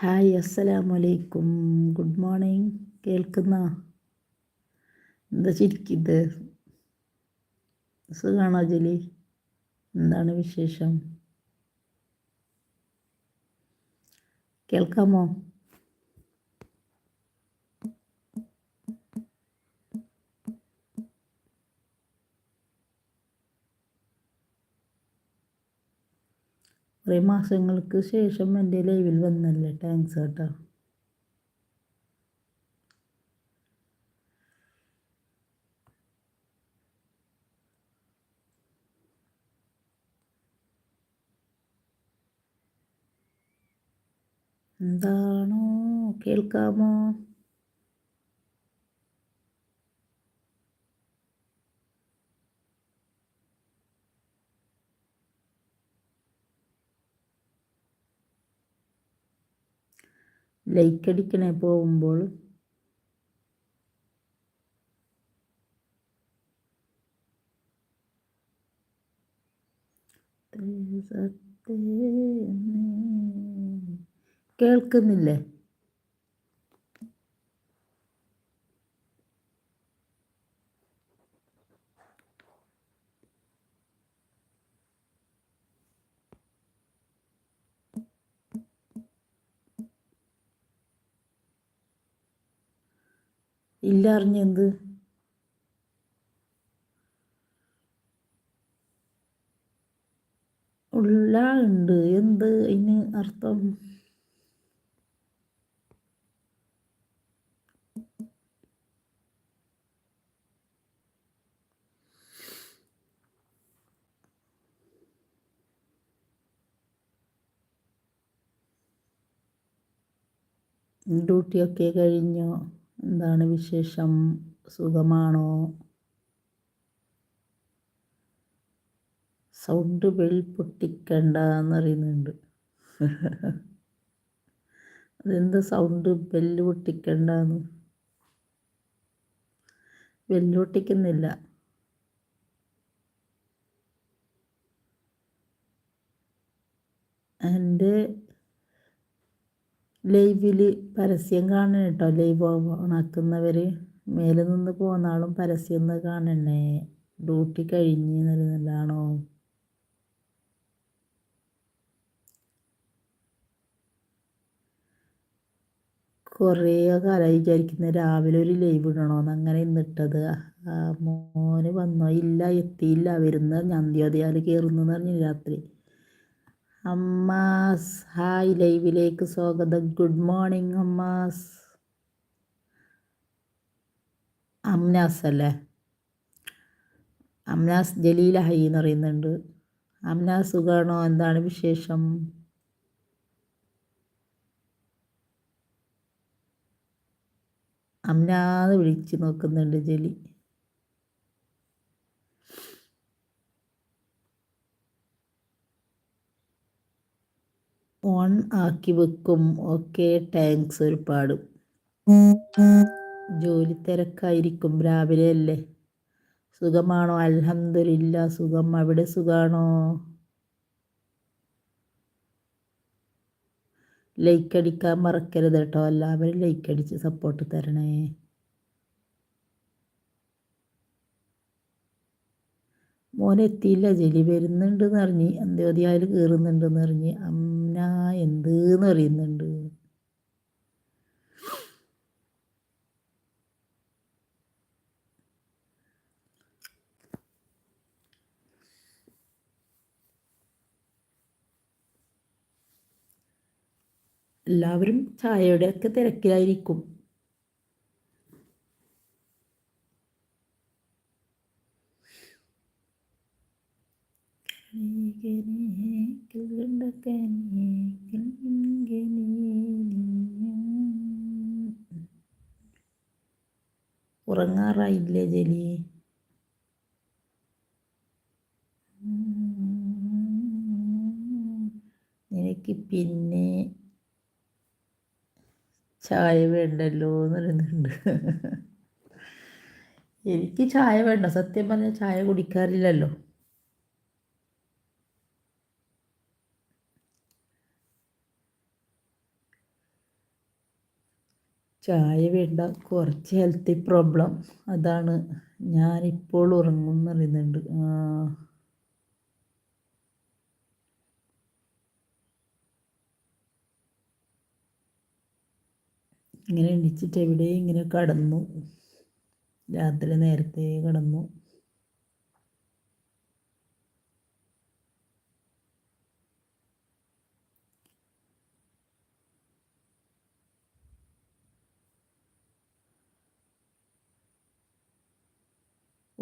Hi അസ്സലാമു അലൈക്കും good morning. കേൾക്കുന്ന? എന്താ ചിരിക്കുന്നത് സുഖാണോ ജലി എന്താണ് വിശേഷം? കേൾക്കാമോ? കുറേ മാസങ്ങൾക്ക് ശേഷം എന്റെ ലൈവിൽ വന്നല്ലേ? താങ്ക്സ് കേട്ടോ. എന്താണോ? കേൾക്കാമോ? ലൈക്ക് അടിക്കണേ പോകുമ്പോൾ കേൾക്കുന്നില്ലേ? ഇല്ല അറിഞ്ഞെന്ത് ഉള്ള ഉണ്ട് എന്ത് അതിന് അർത്ഥം? ഡ്യൂട്ടിയൊക്കെ കഴിഞ്ഞോ? എന്താണ് വിശേഷം? സുഖമാണോ? സൗണ്ട് വെളി പൊട്ടിക്കണ്ട എന്നറിയുന്നുണ്ട് അതെന്ത് സൗണ്ട് ബെല്ല് പൊട്ടിക്കണ്ടെന്ന്? ബെല്ല് പൊട്ടിക്കുന്നില്ല. എന്റെ ലൈവിൽ പരസ്യം കാണണം കേട്ടോ ലൈവ് ഓണാക്കുന്നവർ മേലെ നിന്ന് പോകുന്ന ആളും പരസ്യം ഒന്ന് കാണണേ. ഡ്യൂട്ടി കഴിഞ്ഞ് നല്ലതാണോ കുറേ കാലം വിചാരിക്കുന്നത് രാവിലെ ഒരു ലൈവ് ഇടണമെന്ന് അങ്ങനെ ഇന്നിട്ടത് മോന് വന്നോ? ഇല്ല എത്തിയില്ല. വരുന്ന ഞന്തിയോദയാൽ കയറുന്നു എന്ന് പറഞ്ഞു രാത്രി. അമ്മാസ്. ഹായ് ലൈവിലേക്ക് സ്വാഗതം. Good morning Amma's. അംനാസ് അല്ലേ? അംനാസ് ജലീല ഹൈ എന്ന് പറയുന്നുണ്ട്. അംനാസ് സുഖമാണോ എന്താണ് വിശേഷം? അംനാന്ന് വിളിച്ചു നോക്കുന്നുണ്ട് ജലി. ഓൺ ആക്കി വെക്കും. ഓക്കെ താങ്ക്സ് ഒരുപാട്. ജോലി തിരക്കായിരിക്കും രാവിലെ അല്ലേ? സുഖമാണോ? അലഹമില്ല സുഖം. അവിടെ സുഖാണോ? ലൈക്ക് അടിക്കാൻ മറക്കരുത് കേട്ടോ. എല്ലാവരും ലൈക്ക് അടിച്ച് സപ്പോർട്ട് തരണേ. മോനെത്തിയില്ല. ജലി വരുന്നുണ്ടെന്ന് അറിഞ്ഞ് അന്ത്യോദയായിൽ കയറുന്നുണ്ടെന്ന് അറിഞ്ഞ് അമ്മ എന്തെന്ന് അറിയുന്നുണ്ട് എല്ലാവരും ചായയുടെ ഒക്കെ തിരക്കിലായിരിക്കും ഉറങ്ങാറായില്ലേ ജലി? നിനക്ക് പിന്നെ ചായ വേണ്ടല്ലോ എന്ന് പറയുന്നുണ്ട് എനിക്ക് ചായ വേണ്ട. സത്യം പറഞ്ഞാൽ ചായ കുടിക്കാറില്ലല്ലോ. ചായ വേണ്ട കുറച്ച് ഹെൽത്തി പ്രോബ്ലം അതാണ് ഞാനിപ്പോൾ ഉറങ്ങും എന്ന് പറയുന്നുണ്ട് ഇങ്ങനെ എണ്ണിച്ചിട്ട് എവിടെയും ഇങ്ങനെ കടന്നു. രാത്രി നേരത്തെ കടന്നു.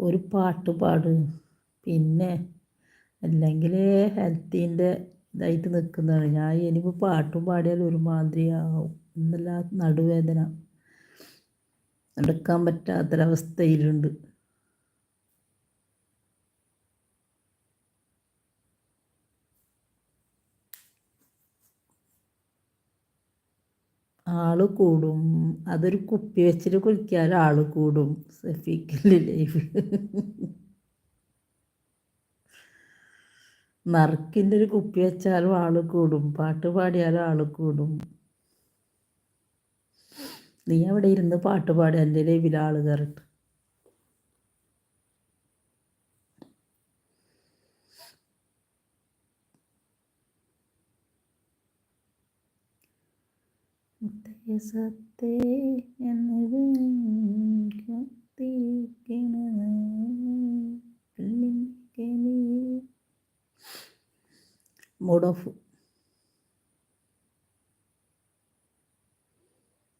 ഒരു പാട്ട് പാട്. പിന്നെ അല്ലെങ്കിൽ ഹെൽത്തിന്റെ ഇതായിട്ട് നിൽക്കുന്നതാണ്. ഞാൻ ഇനിയിപ്പോൾ പാട്ടും പാടിയാൽ ഒരുമാതിരി ആവും എന്നല്ല നടുവേദന. നടക്കാൻ പറ്റാത്തൊരവസ്ഥയിലുണ്ട്. ആൾ കൂടും. അതൊരു കുപ്പി വെച്ചിട്ട് കുളിക്കാൻ ആൾ കൂടും. സഫീക്കൽ ലൈഫ് നറുക്കിന്റെ ഒരു കുപ്പി വെച്ചാലും ആൾ കൂടും. പാട്ട് പാടിയാലും ആൾ കൂടും. നീ അവിടെ ഇരുന്ന് പാട്ട് പാടി. എന്റെ ലൈവിൽ ആൾ കയറട്ടെ സത്തേ എന്നത് മൂഡ് ഓഫ്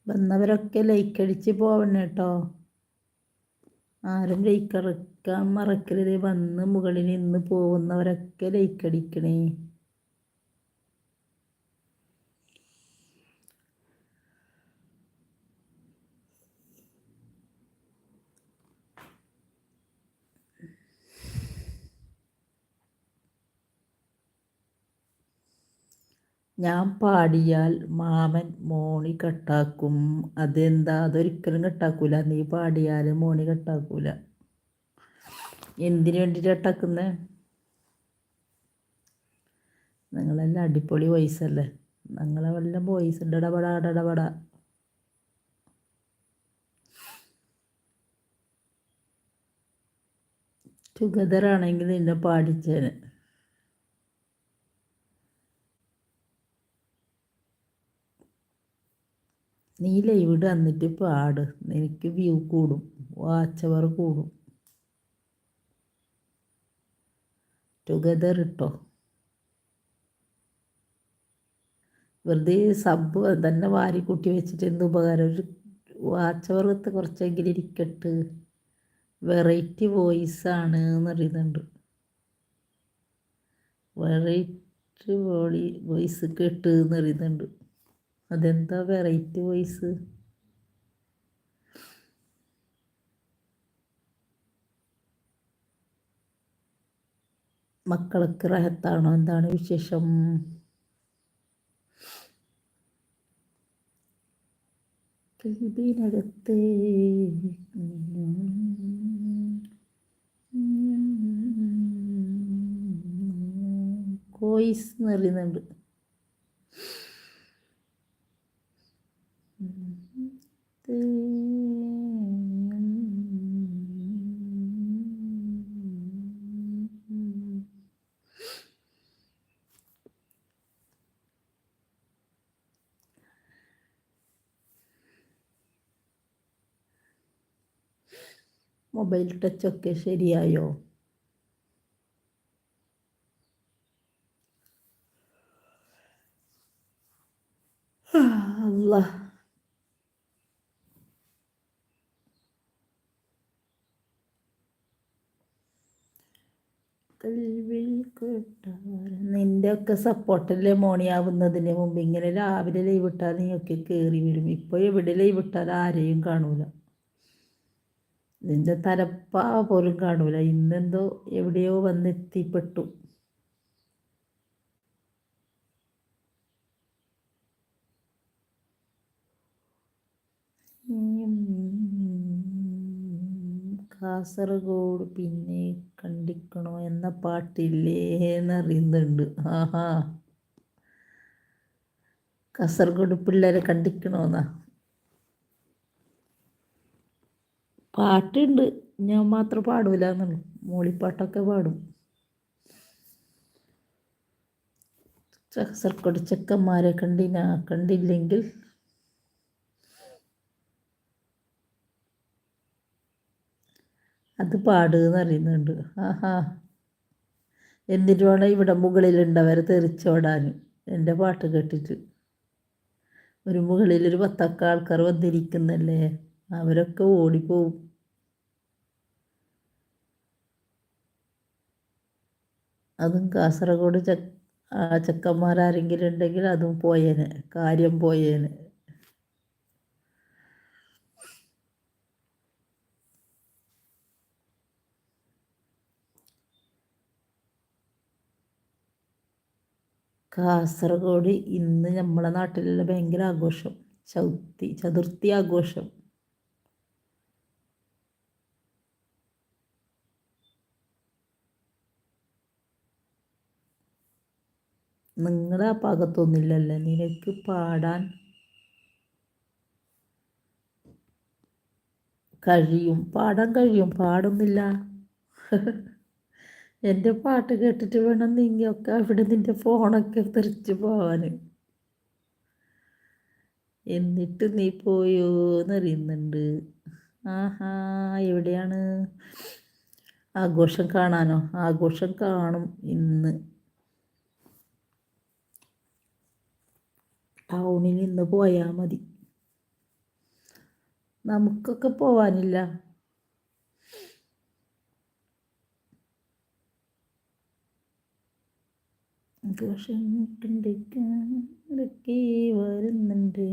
വന്നവരൊക്കെ ലൈക്ക് അടിച്ച് പോവണം കേട്ടോ ആരും ലൈക്ക് മറക്കരുത്. വന്ന് മുകളിൽ നിന്ന് പോകുന്നവരൊക്കെ ലൈക്ക് അടിക്കണേ. ഞാൻ പാടിയാൽ മാമൻ മോണി കട്ടാക്കും. അതെന്താ? അതൊരിക്കലും കട്ടാക്കൂല. നീ പാടിയാൽ മോണി കട്ടാക്കൂല. എന്തിനു വേണ്ടിയിട്ട് കട്ടാക്കുന്നേ? നിങ്ങളെല്ലാം അടിപൊളി വോയിസ് അല്ലേ? നിങ്ങളെ വല്ല വോയിസ് ഇടപെട ടുഗദർ ആണെങ്കിൽ നിന്നെ പാടിച്ചേനെ. നീ ലൈവ് വന്നിട്ട് പാട്. എനിക്ക് വ്യൂ കൂടും. വാച്ചവർ കൂടും. ടുഗദർ ഇട്ടോ. വെറുതെ സബ് തന്നെ വാരി കൂട്ടി വെച്ചിട്ട് എന്ത് ഉപകാരം? ഒരു വാച്ചവർക്ക് കുറച്ചെങ്കിലും ഇരിക്കട്ട്. വെറൈറ്റി വോയിസ് ആണ് എന്ന് അറിയുന്നുണ്ട് വെറൈറ്റി വോളി വോയിസ് കേട്ട് എന്ന് അറിയുന്നുണ്ട് അതെന്താ വെറൈറ്റി വോയിസ് മക്കളൊക്കെ റഹത്താണോ എന്താണ് വിശേഷം കൈബിനകത്ത് കോയിസ് എന്ന് പറയുന്നുണ്ട് മൊബൈൽ ടച്ചൊക്കെ ശരിയായോ? നിന്റെ ഒക്കെ സപ്പോർട്ടല്ലേ മോണിയാവുന്നതിന് മുമ്പ് ഇങ്ങനെ രാവിലെ ലൈവ് ഇട്ടാൽ നീയൊക്കെ കയറി വരും. ഇപ്പോൾ എവിടെ ലൈവ് ഇട്ടാൽ ആരെയും കാണൂല. നിന്റെ തലപ്പാ പോലും കാണൂല. ഇന്നെന്തോ എവിടെയോ വന്നെത്തിപ്പെട്ടു കാസർഗോഡ് പിന്നെ കണ്ടിക്കണോ എന്ന പാട്ടില്ലേ എന്നറിയുന്നുണ്ട്. ആഹാ. കാസർഗോഡ് പിള്ളേരെ കണ്ടിക്കണോന്നാ. പാട്ടുണ്ട്. ഞാൻ മാത്രം പാടൂല എന്നുള്ളു മൂളിപ്പാട്ടൊക്കെ പാടും. കാസർഗോഡ് ചെക്കന്മാരെ കണ്ടിനാ കണ്ടില്ലെങ്കിൽ അത് പാടുകയെന്ന് അറിയുന്നുണ്ട്. ആഹാ. എന്നിട്ട് വേണം ഇവിടെ മുകളിലുണ്ടവരെ തെറിച്ചോടാൻ എന്റെ പാട്ട് കേട്ടിട്ട്. ഒരു മുകളിൽ ഒരു പത്തൊക്കെ ആൾക്കാർ വന്നിരിക്കുന്നല്ലേ? അവരൊക്കെ ഓടിപ്പോവും. അതും കാസർഗോഡ് ച ചെക്കന്മാരാരെങ്കിലും ഉണ്ടെങ്കിൽ അതും പോയേനെ. കാര്യം പോയേനെ. കാസർഗോഡ് ഇന്ന് നമ്മളെ നാട്ടിലുള്ള ഭയങ്കര ആഘോഷം. ചൗത്തി ചതുർത്ഥി ആഘോഷം. നിങ്ങളുടെ ആ ഭാഗത്തൊന്നുമില്ലല്ലേ? നിനക്ക് പാടാൻ കഴിയും. പാടാൻ കഴിയും. പാടുന്നില്ല എന്റെ പാട്ട് കേട്ടിട്ട് വേണം നീങ്ങിയൊക്കെ അവിടെ നിന്റെ ഫോണൊക്കെ തെറിച്ച് പോവാൻ എന്നിട്ട് നീ പോയോ എന്നറിയുന്നുണ്ട് ആഹാ എവിടെയാണ്? ആഘോഷം കാണാനോ? ആഘോഷം കാണും ഇന്ന്. ടൗണിൽ ഇന്ന് പോയാൽ മതി. നമുക്കൊക്കെ പോവാനില്ല. ആഘോഷമുട്ടുണ്ട് വരുന്നുണ്ട്.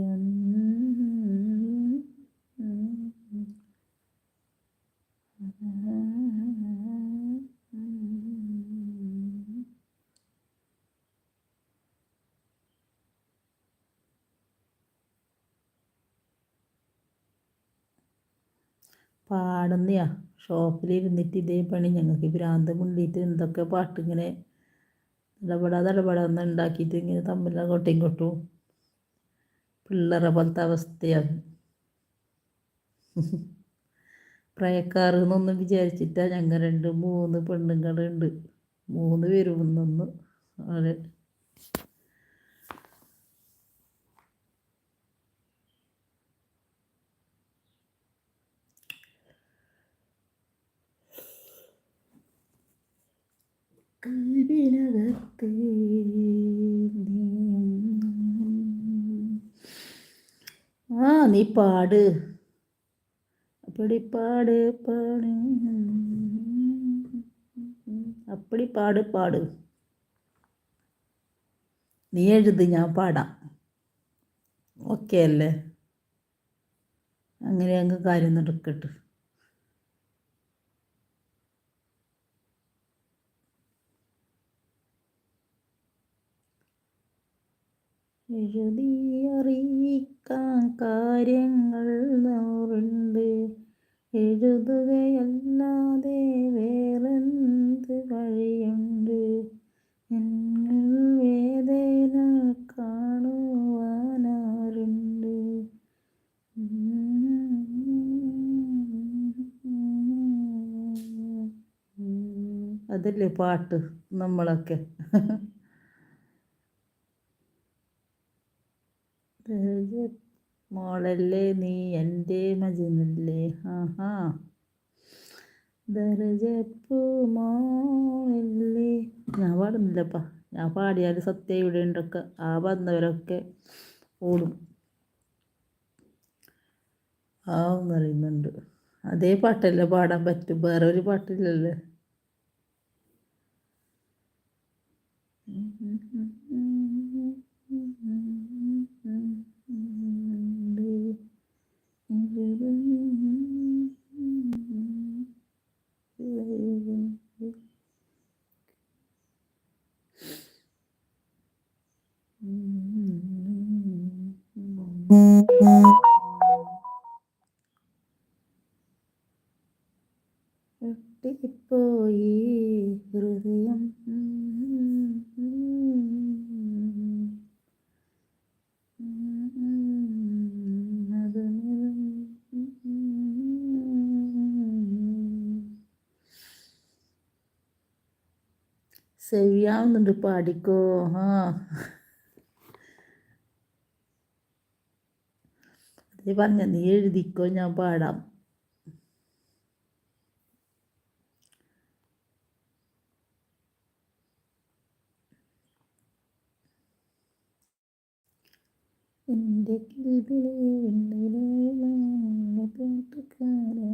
പാടുന്നയാ. ഷോപ്പിലിരുന്നിട്ട് ഇതേ പണി ഞങ്ങൾക്ക് ഭ്രാന്ത് മുണ്ടിയിട്ട് എന്തൊക്കെ പാട്ടിങ്ങനെ ഇടപെടാ ഇടപെടാതെ ഒന്ന് ഉണ്ടാക്കിയിട്ട് ഇങ്ങനെ തമ്മിൽ അങ്ങോട്ടും ഇങ്ങോട്ടും. പിള്ളേരെ പോലത്തെ അവസ്ഥയാണ്. പ്രായക്കാരെന്നൊന്നും വിചാരിച്ചിട്ടാ ഞങ്ങൾ രണ്ട് മൂന്ന് പെണ്ണുങ്ങളുണ്ട്. മൂന്ന് പേരും ഒന്നൊന്ന് അവരെ ആ നീ പാട്. അപ്പടി പാട്. പാട് അപ്പടി പാട്. പാട് നീ എഴുത് ഞാൻ പാടാം. ഓക്കെ അല്ലേ? അങ്ങനെ അങ്ങ് കാര്യം നടക്കട്ടെ എഴുതി അറിയിക്കാൻ കാര്യങ്ങൾ നൂറുണ്ട് എഴുതുകയല്ലാതെ വേറെന്ത് വഴിയുണ്ട് നിങ്ങൾ വേദന കാണുവാനാറുണ്ട് അതല്ലേ പാട്ട് നമ്മളൊക്കെ മോളല്ലേ നീ എന്റെ മജനല്ലേ? ആഹാ. ദർജപ്പൂ മോളല്ലേ. ഞാൻ പാടുന്നില്ലപ്പാ. ഞാൻ പാടിയാൽ സത്യം ഇവിടെ ഉണ്ടൊക്കെ. ആ വന്നവരൊക്കെ ഓടും. ആ പറയുന്നുണ്ട് അതേ പാട്ടല്ലേ പാടാൻ പറ്റും. വേറെ ഒരു പാട്ടില്ലല്ലേ. പാടിക്കോ? ആ. നീ പറഞ്ഞ നീ എഴുതിക്കോ ഞാൻ പാടാം. എന്റെ കിളിപിളി പാട്ടുകാരാ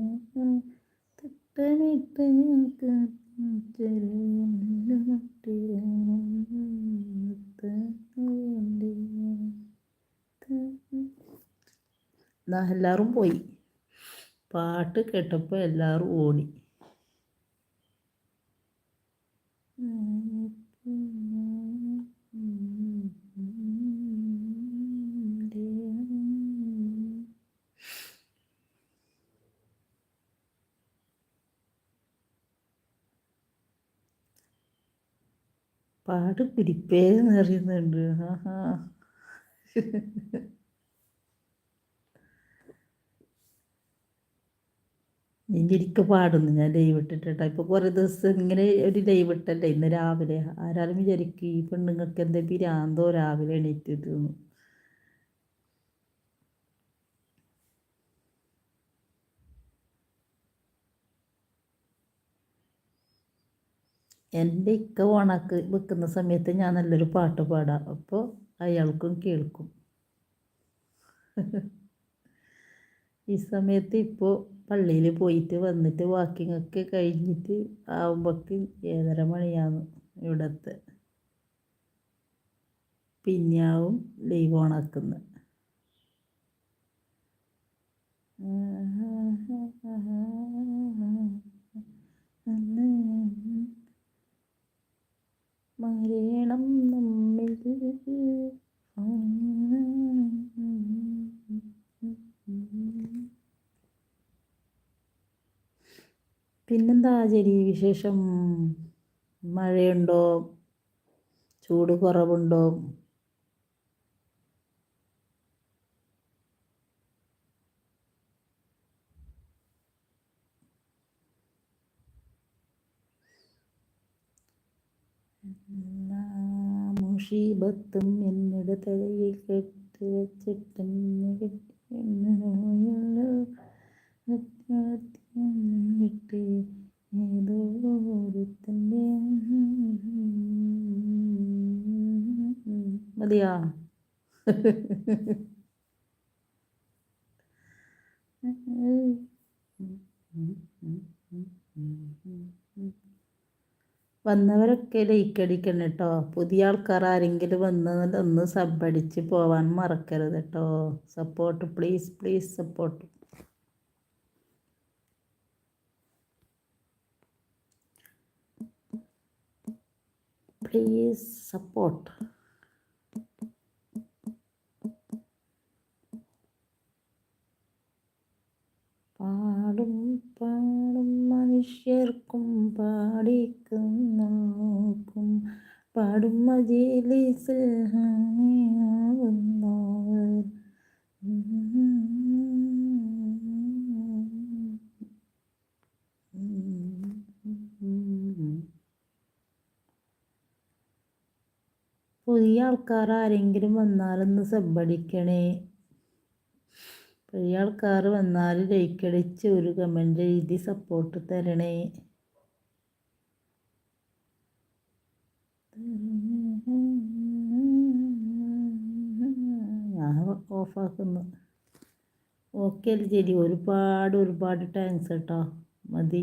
തട്ടമിട്ട് എല്ലാവരും പോയി. പാട്ട് കേട്ടപ്പോൾ എല്ലാവരും ഓടി. പാട് പിരിപ്പേന്ന് അറിയുന്നുണ്ട് ആഹാ നിന്റെ പാടുന്നു ഞാൻ ലൈവ് ഇട്ടിട്ടാ ഇപ്പോൾ കുറേ ദിവസം ഇങ്ങനെ ഒരു ലൈവ് ഇട്ടല്ലേ ഇന്ന് രാവിലെ. ആരാലും വിചാരിക്കും ഈ പെണ്ണുങ്ങൾക്ക് എന്താ പിരാന്തോ രാവിലെ എണീറ്റിട്ട് എന്റെ ഇക്ക ഓണാക്ക് വെക്കുന്ന സമയത്ത് ഞാൻ നല്ലൊരു പാട്ട് പാടാം അപ്പോൾ അയാൾക്കും കേൾക്കും ഈ സമയത്ത് ഇപ്പോൾ പള്ളിയിൽ പോയിട്ട് വന്നിട്ട് വാക്കിംഗ് ഒക്കെ കഴിഞ്ഞിട്ട് ആവുമ്പോഴേക്ക് ഏഴര മണിയാണ് ഇവിടത്തെ പിന്നെയാവും ലൈവ് ഓണാക്കുന്നത് മരണം നമ്മിൽ. പിന്നെന്താ ചെടി വിശേഷം? മഴയുണ്ടോ? ചൂട് കുറവുണ്ടോ? മുഷീബത്തും എന്നിട തലയിൽ കെട്ട് വെച്ചിട്ടെന്ന് വിട്ട് ഏതോ ഒരുത്തന്റെ മതിയാ? വന്നവരൊക്കെ ലൈക്ക് അടിക്കണം കേട്ടോ പുതിയ ആൾക്കാർ ആരെങ്കിലും വന്നതൊന്ന് സബ് അടിച്ച് പോവാൻ മറക്കരുത് കേട്ടോ support please please support please support പാടും പാടും മനുഷ്യർക്കും പാടിക്കും നോക്കും പാടും മജീലിസിൽ പുതിയ ആൾക്കാർ ആരെങ്കിലും വന്നാലൊന്ന് സബ്ബടിക്കണേ പുതിയ ആൾക്കാർ വന്നാൽ ലൈക്കടിച്ച് ഒരു കമന്റ് എഴുതി സപ്പോർട്ട് തരണേ. ഞാൻ ഓഫാക്കുന്നു ഓക്കെ ശരി ഒരുപാട് ഒരുപാട് താങ്ക്സ് കേട്ടോ മതി.